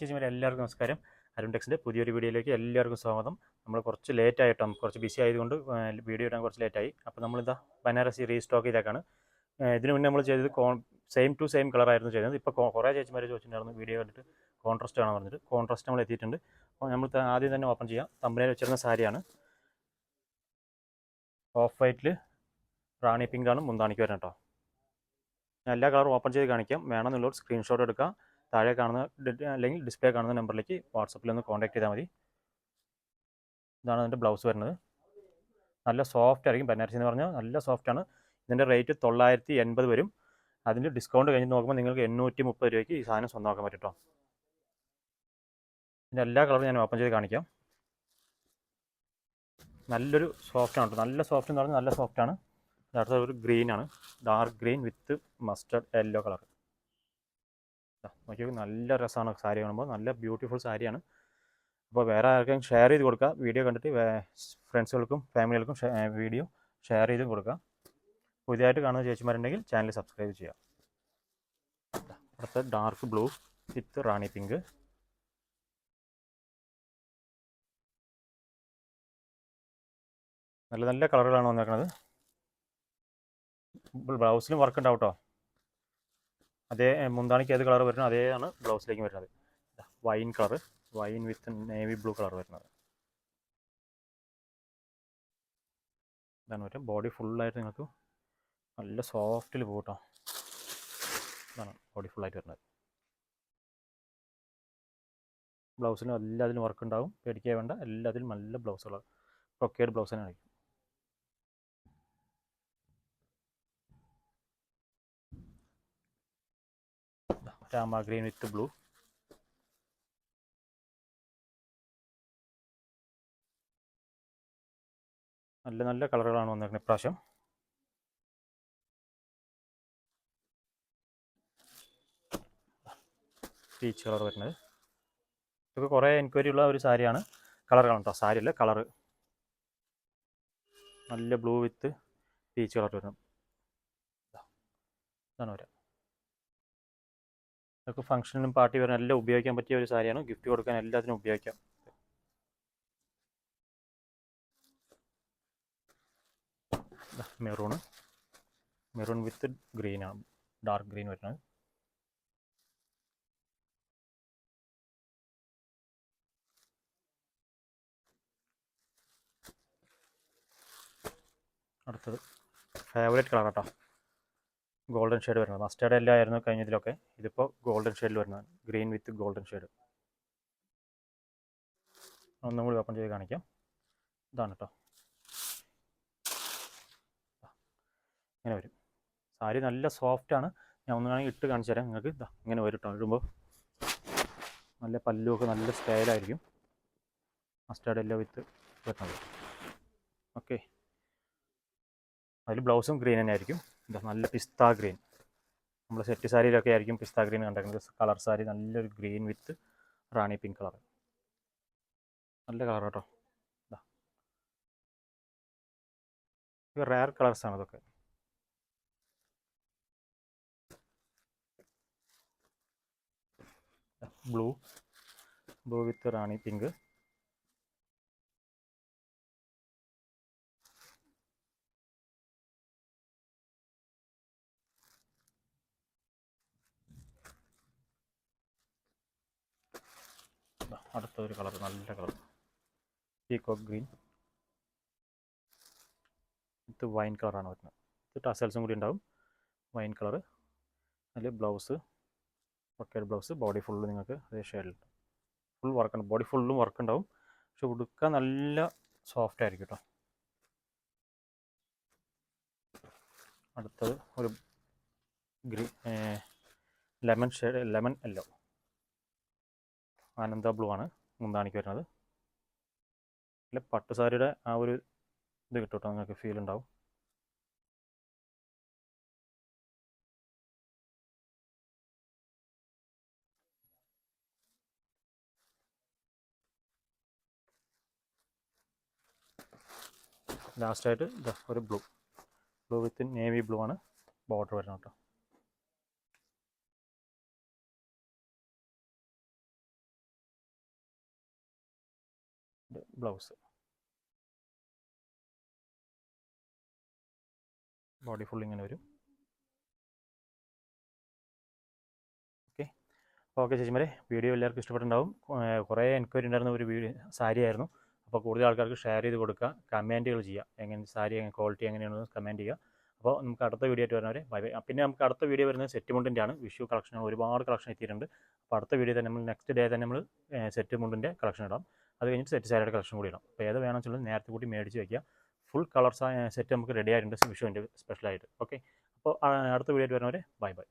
ചേച്ചിമാരെ എല്ലാവർക്കും നമസ്കാരം. അരുൺ ടെക്സിന്റെ പുതിയൊരു വീഡിയോയിലേക്ക് എല്ലാവർക്കും സ്വാഗതം. നമ്മൾ കുറച്ച് ലേറ്റ് ആയിട്ടാണ് കുറച്ച് ബിസി ആയതുകൊണ്ട് വീഡിയോ ഇടാൻ കുറച്ച് ലേറ്റായി അപ്പോൾ നമ്മളിതാ ബനാറസി റീസ്റ്റോക്ക് ചെയ്തേക്കാണ്. ഇതിനു മുന്നേ നമ്മൾ ചെയ്തത് സെയിം ടു സെയിം കളറായിരുന്നു ചെയ്തത്. ഇപ്പോൾ കുറേ ചേച്ചിമാർ ചോദിച്ചിട്ടുണ്ടായിരുന്നു വീഡിയോ കണ്ടിട്ട് കോൺട്രാസ്റ്റ് ആണെന്ന് പറഞ്ഞിട്ട്. കോൺട്രാസ്റ്റ് നമ്മൾ എത്തിയിട്ടുണ്ട്. അപ്പോൾ നമ്മൾ ആദ്യം തന്നെ ഓപ്പൺ ചെയ്യാം. തമ്പനയിൽ വെച്ചിരുന്ന സാരിയാണ് ഓഫ് വൈറ്റിൽ റാണി പിങ്കാണ് മുന്താണിക്ക് വരണം കേട്ടോ. എല്ലാ കളറും ഓപ്പൺ ചെയ്ത് കാണിക്കാം. വേണമെന്നുള്ളവർ സ്ക്രീൻഷോട്ട് എടുക്കുക താഴെ കാണുന്ന അല്ലെങ്കിൽ ഡിസ്പ്ലേ കാണുന്ന നമ്പറിലേക്ക് വാട്സപ്പിൽ ഒന്ന് കോൺടാക്ട് ചെയ്താൽ മതി. ഇതാണ് അതിന്റെ ബ്ലൗസ് വരുന്നത്. നല്ല സോഫ്റ്റ് ആയിരിക്കും ബനാറസി എന്ന് പറഞ്ഞാൽ നല്ല സോഫ്റ്റ് ആണ്. ഇതിന്റെ റേറ്റ് തൊള്ളായിരത്തി എൺപത് വരും. അതിന്റെ ഡിസ്കൗണ്ട് കഴിഞ്ഞ് നോക്കുമ്പോൾ നിങ്ങൾക്ക് എണ്ണൂറ്റി മുപ്പത് രൂപയ്ക്ക് ഈ സാധനം സ്വന്തമാക്കാൻ പറ്റും ഇതിന്റെ എല്ലാ കളറും ഞാൻ ഓപ്പൺ ചെയ്ത് കാണിക്കാം. നല്ലൊരു സോഫ്റ്റ് ആണ് കേട്ടോ. നല്ല സോഫ്റ്റ് എന്ന് പറഞ്ഞാൽ നല്ല സോഫ്റ്റ് ആണ്. അടുത്ത ഒരു ഗ്രീനാണ് dark green with mustard yellow colour. നോക്കിയാൽ നല്ല രസമാണ് സാരി കാണുമ്പോൾ. നല്ല ബ്യൂട്ടിഫുൾ സാരിയാണ്. അപ്പോൾ വേറെ ആർക്കും ഷെയർ ചെയ്ത് കൊടുക്കുക. വീഡിയോ കണ്ടിട്ട് ഫ്രണ്ട്സുകൾക്കും ഫാമിലികൾക്കും വീഡിയോ ഷെയർ ചെയ്ത് കൊടുക്കുക. പുതിയതായിട്ട് കാണുന്ന ചേച്ചിമാരുണ്ടെങ്കിൽ ചാനൽ സബ്സ്ക്രൈബ് ചെയ്യുക. അടുത്ത dark blue with rani pink നല്ല നല്ല കളറുകളാണ് വന്നേക്കുന്നത് ബ്ലൗസിലും വർക്ക് ഉണ്ടാവും കേട്ടോ. അതേ മുന്താണിക്ക് ഏത് കളർ വരുന്നത് അതേയാണ് ബ്ലൗസിലേക്ക് വരുന്നത്. Wine colour wine with navy blue colour വരുന്നത്. ഇതാണ് വരും ബോഡി ഫുള്ളായിട്ട് നിങ്ങൾക്ക് നല്ല സോഫ്റ്റിൽ പോകും കേട്ടോ ഇതാണ് ബോഡി ഫുള്ളായിട്ട് വരുന്നത്. ബ്ലൗസിനും എല്ലാത്തിലും വർക്ക് ഉണ്ടാവും. പേടിക്കാൻ വേണ്ട. എല്ലാത്തിലും നല്ല ബ്ലൗസുകൾ പ്രൊക്കേഡ് ബ്ലൗസ് തന്നെ ആയിരിക്കും രാമ ഗ്രീൻ വിത്ത് ബ്ലൂ നല്ല നല്ല കളറുകളാണ് വന്നിരിക്കുന്നത് ഇപ്രാവശ്യം. പീച്ച് കളർ വരുന്നത്. ഇതൊക്കെ കുറേ എൻക്വയറി ഉള്ള ഒരു സാരിയാണ്. കളർ കാണും കേട്ടോ സാരി അല്ല കളറ് നല്ല ബ്ലൂ വിത്ത് പീച്ച് കളർ ഇതാ. ഇതാണ് വരിക ഇതൊക്കെ ഫംഗ്ഷനും പാർട്ടി വരാൻ എല്ലാം ഉപയോഗിക്കാൻ പറ്റിയ ഒരു സാരിയാണ്. ഗിഫ്റ്റ് കൊടുക്കാൻ എല്ലാത്തിനും ഉപയോഗിക്കാം. മെറൂൺ മെറൂൺ വിത്ത് ഗ്രീൻ ആണ്. ഡാർക്ക് ഗ്രീൻ വരുന്നത്. അടുത്തത്. ഫേവറേറ്റ് കളർ കേട്ടോ ഗോൾഡൻ ഷെയ്ഡ് വരുന്നത്. മസ്റ്റേർഡ് എല്ലാം ആയിരുന്നു കഴിഞ്ഞതിലൊക്കെ ഇതിപ്പോൾ ഗോൾഡൻ ഷെയ്ഡിൽ വരുന്നത് ഗ്രീൻ വിത്ത് ഗോൾഡൻ ഷെയ്ഡ് ഒന്നും കൂടി ഓപ്പൺ ചെയ്ത് കാണിക്കാം. ഇതാണ് കേട്ടോ ഇങ്ങനെ വരും. സാരി നല്ല സോഫ്റ്റ് ആണ്. ഞാൻ വേണമെങ്കിൽ ഇട്ട് കാണിച്ചു തരാം. നിങ്ങൾക്ക് ഇതാ ഇങ്ങനെ വരും കേട്ടോ ഇടുമ്പോൾ നല്ല പല്ലുമൊക്കെ നല്ല സ്റ്റൈലായിരിക്കും മസ്റ്റേഡ് എല്ലാം വിത്ത് വരുന്നത് ഓക്കെ അതിൽ ബ്ലൗസും ഗ്രീൻ തന്നെ ആയിരിക്കും ഇതാ നല്ല പിസ്ത ഗ്രീൻ. നമ്മൾ സെറ്റ് സാരിയിലൊക്കെ ആയിരിക്കും പിസ്ത ഗ്രീൻ കണ്ടേക്കുന്നത്. കളർ സാരി നല്ലൊരു green with rani pink colour. നല്ല കളർ കേട്ടോ. കളേഴ്സ് റയർ കളേഴ്സാണ് ഇതൊക്കെ. Blue. Blue with rani pink. ദാ അടുത്തൊരു കളർ നല്ല കളർ. പീകോക്ക് ഗ്രീൻ ഇത് വൈൻ കളറാണ് വരുന്നത്. ഇത് ടസൽസും കൂടി ഉണ്ടാവും. വൈൻ കളർ അതിൽ ബ്ലൗസ് ഒക്കെയുടെ ബ്ലൗസ് ബോഡി ഫുള്ള് നിങ്ങൾക്ക് അതേ ഷെയ്ഡിൽ ഫുൾ വർക്ക് ബോഡി ഫുള്ളും വർക്ക് ഉണ്ടാവും. പക്ഷെ ഉടുക്കാൻ നല്ല സോഫ്റ്റ് ആയിരിക്കും കേട്ടോ അടുത്തത് ഒരു ഗ്രീ ലെമൺ ഷെയ്ഡ് ലെമൺ യെല്ലോ ആനന്ദ ബ്ലൂ ആണ് മുന്താണിക്ക് വരുന്നത്. അല്ല പട്ടുസാരിയുടെ ആ ഒരു ഇത് കിട്ടും നിങ്ങൾക്ക് ഫീൽ ഉണ്ടാവും. ലാസ്റ്റായിട്ട് ഒരു blue. Blue with navy blue ആണ് ബോർഡർ വരുന്നത് കേട്ടോ. ബ്ലൗസ്. ബോഡി ഫുൾ ഇങ്ങനെ വരും. ഓക്കെ. ഓക്കെ ചേച്ചിമാരെ വീഡിയോ എല്ലാവർക്കും ഇഷ്ടപ്പെട്ടിട്ടുണ്ടാവും. ഏർ കുറേ എൻക്വയറി ഉണ്ടായിരുന്ന ഒരു വീഡിയോ സാരി ആയിരുന്നു. അപ്പോൾ കൂടുതൽ ആൾക്കാർക്ക് ഷെയർ ചെയ്ത് കൊടുക്കുക കമന്റുകൾ ചെയ്യുക. എങ്ങനെ സാരി ക്വാളിറ്റി എങ്ങനെയാണെന്ന് കമന്റ് ചെയ്യുക. അപ്പോൾ നമുക്ക് അടുത്ത വീഡിയോ ആയിട്ട് വരുന്നവരെ ബൈ ബൈ. പിന്നെ നമുക്ക് അടുത്ത വീഡിയോ വരുന്നത് സെറ്റ് മുണ്ടിന്റെ ആണ് വിഷു കളക്ഷൻ ഒരുപാട് കളക്ഷൻ എത്തിയിട്ടുണ്ട്. അപ്പോൾ അടുത്ത വീഡിയോ തന്നെ നമ്മൾ നെക്സ്റ്റ് ഡേ തന്നെ നമ്മൾ സെറ്റ് മുണ്ടിന്റെ കളക്ഷൻ ഇടാം. അത് കഴിഞ്ഞിട്ട് സെറ്റ് സാരിയുടെ കളക്ഷൻ കൂടി ഇടാം. അപ്പോൾ ഏത് വേണമെന്ന് വെച്ചാൽ നേരത്തെ കൂടി മേടിച്ച് വയ്ക്കുക ഫുൾ കളർ സെറ്റ് നമുക്ക് റെഡി ആയിട്ടുണ്ട്. വിഷുവിന്റെ സ്പെഷ്യലായിട്ട് ഓക്കെ അപ്പോൾ അടുത്ത വീഡിയോ ആയിട്ട് വരുന്നവരെ ബൈ ബൈ